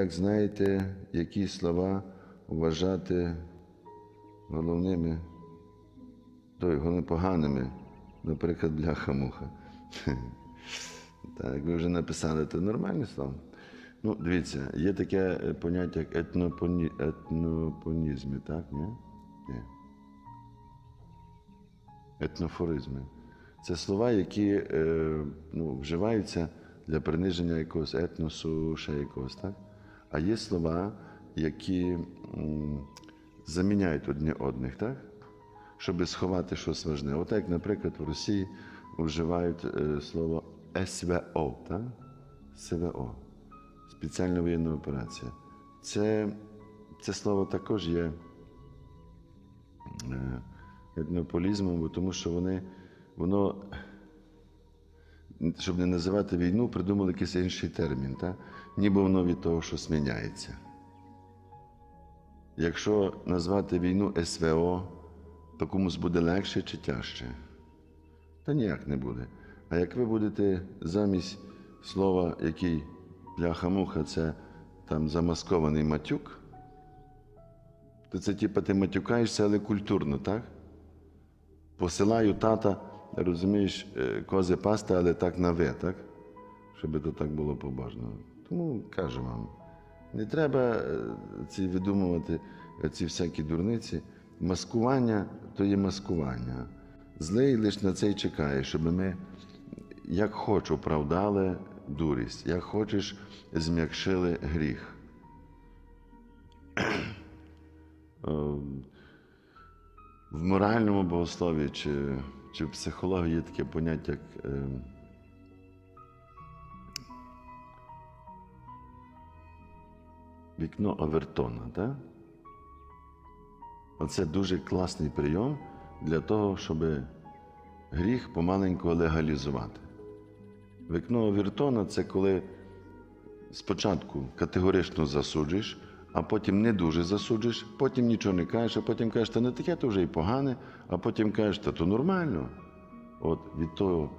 Як знаєте, які слова вважати головними, той, поганими, наприклад, бляха-муха. Так, ви вже написали, це нормальне слово. Ну, дивіться, є таке е, поняття як етнопоні... етнопонізми, так? Ні? Ні. Етнофоризми. Це слова, які е, ну, вживаються для приниження якогось етносу, ще якогось, так? А є слова, які заміняють одні одних, так? Щоб сховати щось важне. От як, наприклад, в Росії вживають е, слово СВО, так? СВО. Спеціальна воєнна операція. Це, це слово також є е, етнополізмом, тому що вони, воно, щоб не називати війну, придумали якийсь інший термін, та? ніби воно від того, що зміняється. Якщо назвати війну СВО, то комусь буде легше чи тяжче? Та ніяк не буде. А як ви будете замість слова, який бляха-муха, це там замаскований матюк, то це типа ти матюкаєшся, але культурно, так? Посилаю тата, розумієш, е, кози пасти, але так на ви, так? Щоб то так було побажано. Тому кажу вам, не треба е, ці видумувати е, ці всякі дурниці. Маскування то є маскування. Злий лише на це й чекає, щоб ми, як хоч, оправдали дурість, як хочеш, зм'якшили гріх. Е, В моральному богослові чи, чи в психології є таке поняття, як е, вікно Овертона. Так? Оце дуже класний прийом для того, щоб гріх помаленьку легалізувати. Вікно Овертона це коли спочатку категорично засуджуєш, а потім не дуже засуджуєш, потім нічого не кажеш, а потім кажеш, та не таке, то вже і погане, а потім кажеш, та то нормально. От від того,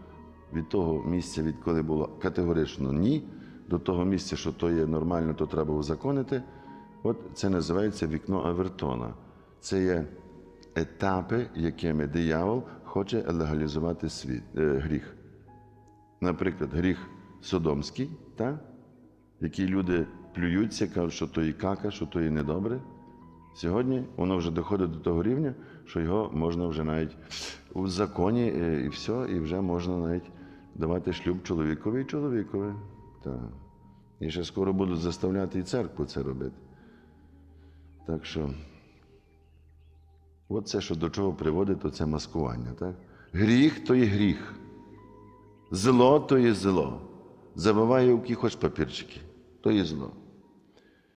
від того місця, відколи було категорично ні, до того місця, що то є нормально, то треба узаконити. От це називається вікно Авертона. Це є етапи, якими диявол хоче легалізувати світ, е, гріх. Наприклад, гріх Содомський, та? який люди плюються, кажуть, що то і кака, що то і недобре. Сьогодні воно вже доходить до того рівня, що його можна вже навіть у законі е, і все, і вже можна навіть давати шлюб чоловікові і чоловікові. Та. І ще скоро будуть заставляти і церкву це робити. Так що, от це, що до чого приводить, то це маскування. Так? Гріх то є гріх. Зло то є зло. Забиває у хоч папірчики, то є зло.